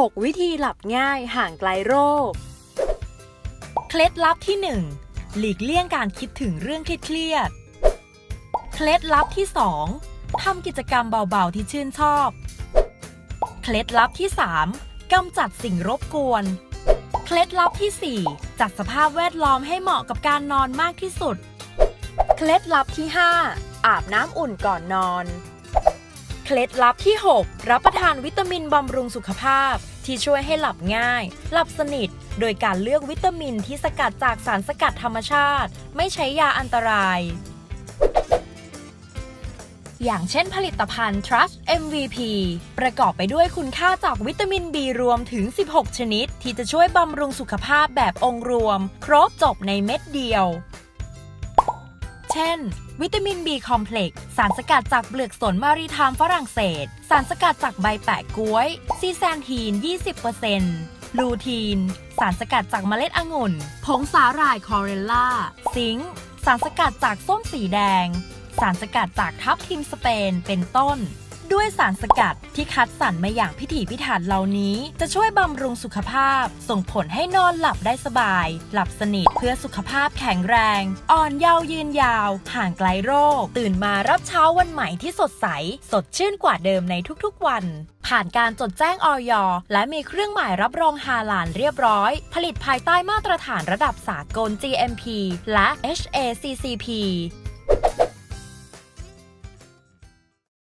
6 วิธีหลับง่ายห่างไกลโรค เคล็ดลับที่ 1 หลีกเลี่ยงการคิดถึงเรื่องเครียดเคล็ดลับที่ 2ทำกิจกรรมเบาๆที่ชื่นชอบ เคล็ดลับที่ 3กำจัดสิ่งรบกวน เคล็ดลับที่ 4 จัดสภาพแวดล้อมให้เหมาะกับการนอนมากที่สุด เคล็ดลับที่ 5 อาบน้ำอุ่นก่อนนอน เคล็ดลับที่ 6 รับประทานวิตามินบำรุงสุขภาพ ที่ช่วยให้หลับง่าย หลับสนิท โดยการเลือกวิตามินที่สกัดจากสารสกัดธรรมชาติ ไม่ใช้ยาอันตราย อย่างเช่นผลิตภัณฑ์ Trust MVP ประกอบไปด้วยคุณค่าจากวิตามิน B รวมถึง 16 ชนิด ที่จะช่วยบำรุงสุขภาพแบบองค์รวม ครบจบในเม็ดเดียว เช่น วิตามิน B คอมเพล็กซ์สารสกัดจากเปลือกสนมารีทามฝรั่งเศส สารสกัดจากใบแปะก้วย ซีแซนทีน 20%ลูทีน สารสกัดจากเมล็ดองุ่น ผงสาหร่ายคอเรลล่า ซิงค์ สารสกัดจากส้มสีแดง สารสกัดจากทับทิมสเปน เป็นต้น ด้วยสารสกัดที่คัดสรรมาอย่างพิถีพิถันเหล่านี้ จะช่วยบำรุงสุขภาพ ส่งผลให้นอนหลับได้สบาย หลับสนิทเพื่อสุขภาพแข็งแรง อ่อนเยาว์ยืนยาว ห่างไกลโรค ตื่นมารับเช้าวันใหม่ที่สดใส สดชื่นกว่าเดิมในทุกๆวัน ผ่านการจดแจ้งออยและมีเครื่องหมายรับรองฮาลาลเรียบร้อย ผลิตภายใต้มาตรฐานระดับสากล GMP และ HACCP